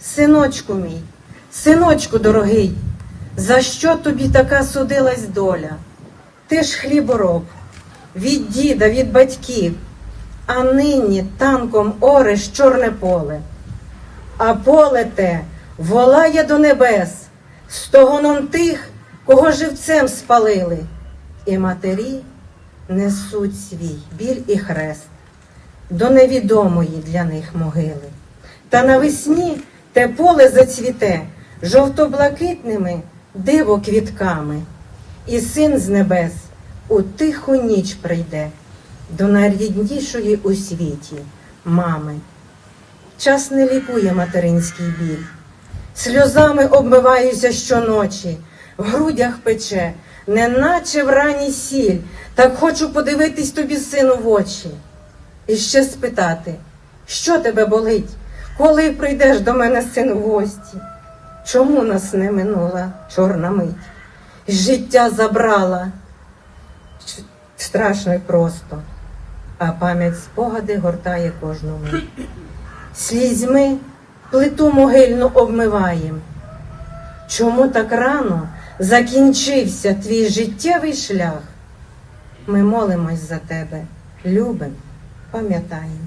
Синочку мій, синочку дорогий, за що тобі така судилась доля? Ти ж хлібороб, від діда, від батьків, а нині танком ореш чорне поле. А поле те волає до небес, стогоном тих, кого живцем спалили, і матері несуть свій біль і хрест до невідомої для них могили. Та навесні те поле зацвіте жовто-блакитними диво квітками, і син з небес у тиху ніч прийде до найріднішої у світі мами. Час не лікує материнський біль. Сльозами обмиваюся щоночі, в грудях пече, неначе в рані сіль, так хочу подивитись тобі, сину, в очі. І ще спитати, що тебе болить, коли прийдеш до мене, сину, в гості? Чому нас не минула чорна мить? Життя забрала страшно й просто, а пам'ять спогади гортає кожну мить. Слізьми плиту могильну обмиваєм. Чому так рано закінчився твій життєвий шлях? Ми молимось за тебе, любим, пам'ятаємо.